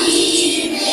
Аминь.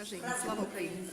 Кажи слава Україні.